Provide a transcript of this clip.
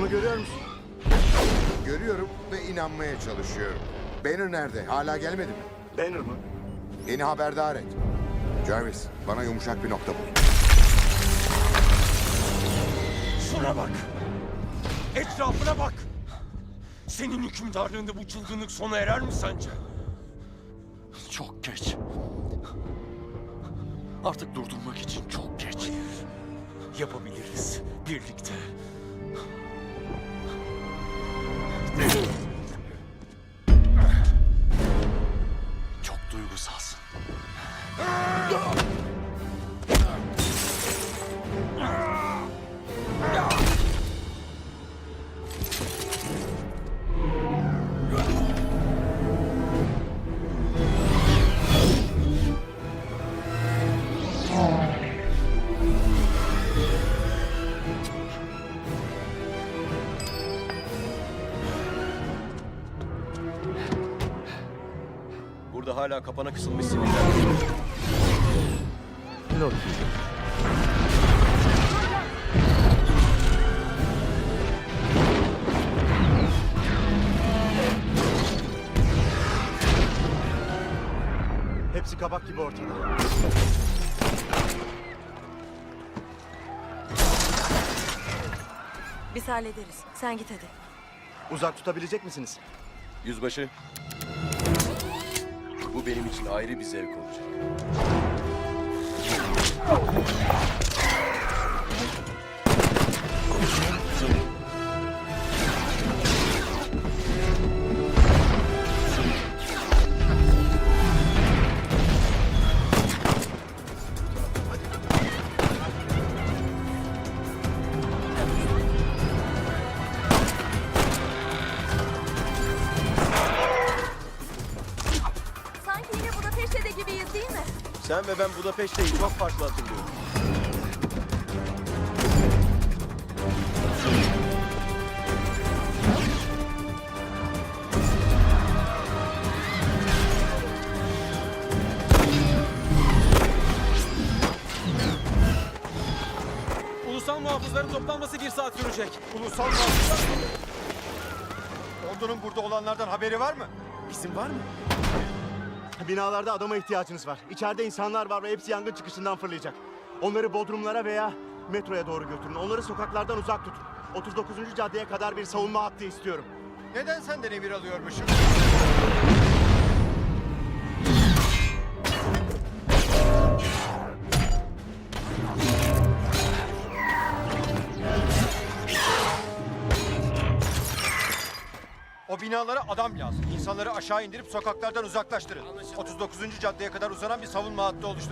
görüyor musun? Görüyorum ve inanmaya çalışıyorum. Banner nerede? Hala gelmedi mi? Banner mı? Beni haberdar et. Jarvis, bana yumuşak bir nokta bul. Şuna bak. Etrafına bak. Senin hükümdarlığında bu çılgınlık sona erer mi sence? Çok geç. Artık durdurmak için çok geç. Yapabiliriz birlikte. Çok duygusalsın. Burada hala kapana kısılmış siviller. Lord. Hepsi kabak gibi ortada. Biz hallederiz. Sen git hadi. Uzak tutabilecek misiniz? Yüzbaşı. Bu benim için ayrı bir zevk olacak. Sen ve ben Budapeşte'yi çok farklı hatırlıyorum. Ulusal muhafızların toplanması bir saat sürecek. Ulusal muhafızlar. Ordunun burada olanlardan haberi var mı? İsim var mı? Binalarda adama ihtiyacınız var. İçeride insanlar var ve hepsi yangın çıkışından fırlayacak. Onları bodrumlara veya metroya doğru götürün. Onları sokaklardan uzak tutun. 39. caddeye kadar bir savunma hattı istiyorum. Neden senden emir alıyormuşum? O binalara adam lazım. İnsanları aşağı indirip sokaklardan uzaklaştırın. 39. caddeye kadar uzanan bir savunma hattı oluşturun.